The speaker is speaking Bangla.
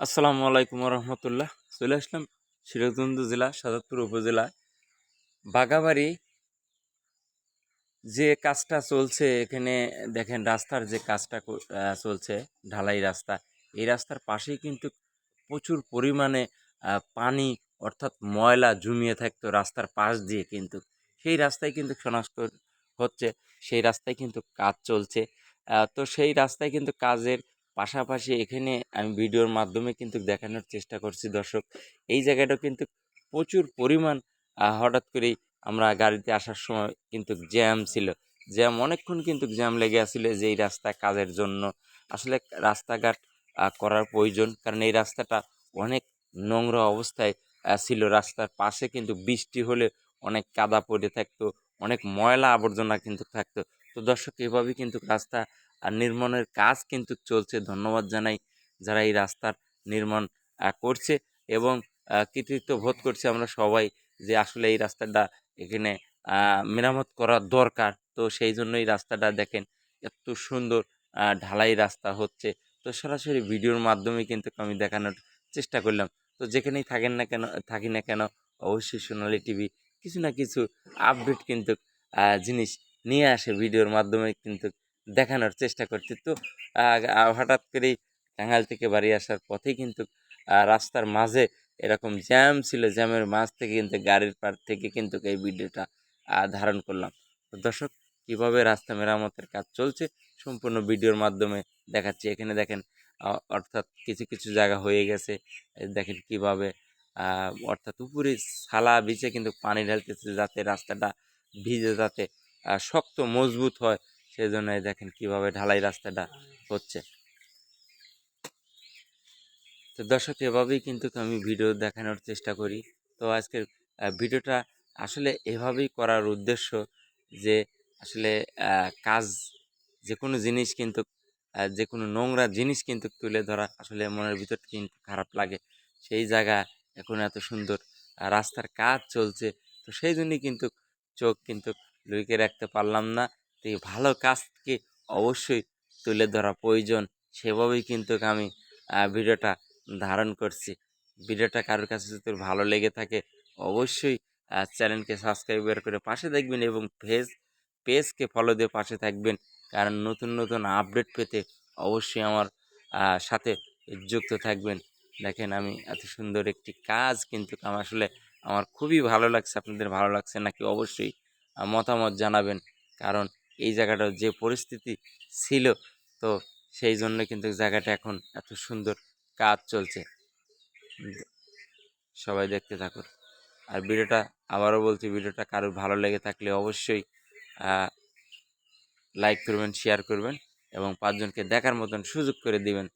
আসসালামু আলাইকুম রহমতুল্লাহ চলে আসলাম সিরাজগঞ্জ জেলা সাজাদপুর উপজেলা। বাগাবাড়ি যে কাজটা চলছে, এখানে দেখেন রাস্তার যে কাজটা চলছে, ঢালাই রাস্তা, এই রাস্তার পাশেই কিন্তু প্রচুর পরিমাণে পানি অর্থাৎ ময়লা জমিয়ে থাকতো রাস্তার পাশ দিয়ে কিন্তু। সেই রাস্তায় কিন্তু শনাক্ত হচ্ছে, সেই রাস্তায় কিন্তু কাজ চলছে। তো সেই রাস্তায় কিন্তু কাজের পাশাপাশি এখানে আমি ভিডিওর মাধ্যমে কিন্তু দেখানোর চেষ্টা করছি, দর্শক। এই জায়গাটা কিন্তু প্রচুর পরিমাণ হঠাৎ করেই আমরা গাড়িতে আসার সময় কিন্তু জ্যাম ছিল। জ্যাম অনেকক্ষণ কিন্তু জ্যাম লেগে আসছিল যে এই রাস্তা কাজের জন্য। আসলে রাস্তাঘাট করার প্রয়োজন, কারণ এই রাস্তাটা অনেক নোংরা অবস্থায় ছিল। রাস্তার পাশে কিন্তু বৃষ্টি হলে অনেক কাদা পড়ে থাকতো, অনেক ময়লা আবর্জনা কিন্তু থাকতো। তো দর্শক, এভাবেই কিন্তু রাস্তা আর নির্মাণের কাজ কিন্তু চলছে। ধন্যবাদ জানাই যারা এই রাস্তার নির্মাণ করছে এবং কৃতিত্ব বোধ করছে আমরা সবাই যে আসলে এই রাস্তাটা এখানে মেরামত করা দরকার। তো সেই জন্য এই রাস্তাটা দেখেন এত সুন্দর ঢালাই রাস্তা হচ্ছে। তো সরাসরি ভিডিওর মাধ্যমে কিন্তু আমি দেখানোর চেষ্টা করলাম। তো যেখানেই থাকেন না কেন, থাকি না কেন অবশ্যই সোনালি টিভি কিছু না কিছু আপডেট কিন্তু জিনিস নিয়ে আসে ভিডিওর মাধ্যমে কিন্তু দেখানোর চেষ্টা করছি। তো হঠাৎ করেই টাঙ্গাইল থেকে বাড়ি আসার পথেই কিন্তু রাস্তার মাঝে এরকম জ্যাম ছিল। জ্যামের মাঝ থেকে কিন্তু গাড়ির পার থেকে কিন্তু এই ভিডিওটা ধারণ করলাম। তো দর্শক, কীভাবে রাস্তা মেরামতের কাজ চলছে সম্পূর্ণ ভিডিওর মাধ্যমে দেখাচ্ছি। এখানে দেখেন অর্থাৎ কিছু কিছু জায়গা হয়ে গেছে। দেখেন কীভাবে অর্থাৎ উপরে সালা বিছে কিন্তু পানি ঢালতেছে যাতে রাস্তাটা ভিজে যাতে শক্ত, মজবুত হয়। সেই জন্য দেখেন কীভাবে ঢালাই রাস্তাটা হচ্ছে। তো দর্শক, এভাবেই কিন্তু আমি ভিডিও দেখানোর চেষ্টা করি। তো আজকের ভিডিওটা আসলে এভাবেই করার উদ্দেশ্য যে আসলে কাজ যে কোনো জিনিস কিন্তু যে কোনো নোংরা জিনিস কিন্তু তুলে ধরা আসলে মনের ভিতর কিন্তু খারাপ লাগে। সেই জায়গা এখন এত সুন্দর রাস্তার কাজ চলছে। তো সেই জন্যই কিন্তু চোখ কিন্তু লুকিয়ে রাখতে পারলাম না। তো এই ভালো কাজকে অবশ্যই তুলে ধরা প্রয়োজন। সেভাবেই কিন্তু আমি ভিডিওটা ধারণ করছি। ভিডিওটা কারোর কাছে যদি ভালো লেগে থাকে, অবশ্যই চ্যানেলকে সাবস্ক্রাইবার করে পাশে দেখবেন এবং ফেস, পেজকে ফলো দিয়ে পাশে থাকবেন। কারণ নতুন নতুন আপডেট পেতে অবশ্যই আমার সাথে যুক্ত থাকবেন। দেখেন আমি এত সুন্দর একটি কাজ কিন্তু আমার আসলে আমার খুবই ভালো লাগছে। আপনাদের ভালো লাগছে নাকি অবশ্যই মতামত জানাবেন। কারণ এই জায়গাটার যে পরিস্থিতি ছিল, তো সেই জন্য কিন্তু জায়গাটা এখন এত সুন্দর কাজ চলছে। সবাই দেখতে থাকুন। আর ভিডিওটা, আবারও বলছি, ভিডিওটা কারোর ভালো লেগে থাকলে অবশ্যই লাইক করবেন শেয়ার করবেন এবং পাঁচজনকে দেখার মতন সুযোগ করে দিবেন।